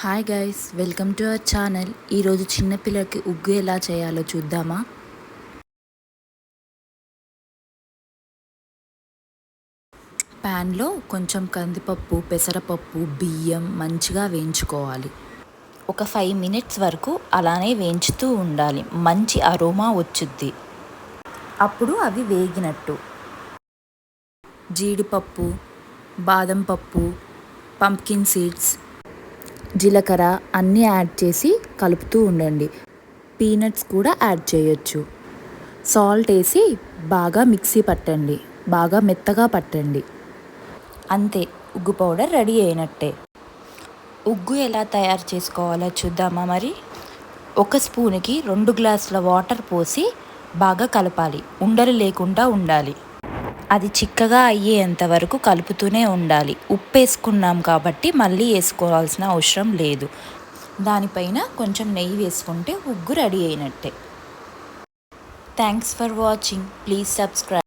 Hi guys welcome to our channel ఈరోజు చిన్నపిల్లకి ఉగ్గు ఎలా చేయాలో చూద్దామా? ప్యాన్లో కొంచెం కందిపప్పు పెసరపప్పు బియ్యం మంచిగా వేయించుకోవాలి. ఒక ఫైవ్ మినిట్స్ వరకు అలానే వేయించుతూ ఉండాలి. మంచి అరోమా వచ్చుద్ది. అప్పుడు అవి వేగినట్టు. జీడిపప్పు బాదం పప్పు పంప్కిన్ సీడ్స్ జీలకర్ర అన్నీ యాడ్ చేసి కలుపుతూ ఉండండి. పీనట్స్ కూడా యాడ్ చేయొచ్చు. సాల్ట్ వేసి బాగా మిక్సీ పట్టండి. బాగా మెత్తగా పట్టండి. అంతే ఉగ్గు పౌడర్ రెడీ అయినట్టే. ఉగ్గు ఎలా తయారు చేసుకోవాలో చూద్దామా మరి? ఒక స్పూన్కి రెండు గ్లాసుల వాటర్ పోసి బాగా కలపాలి. ఉండలు లేకుండా ఉండాలి. అది చిక్కగా అయ్యేంత వరకు కలుపుతూనే ఉండాలి. ఉప్పు వేసుకున్నాం కాబట్టి మళ్ళీ వేసుకోవాల్సిన అవసరం లేదు. దానిపైన కొంచెం నెయ్యి వేసుకుంటే ఉగ్గు రెడీ అయినట్టే. Thanks for watching please subscribe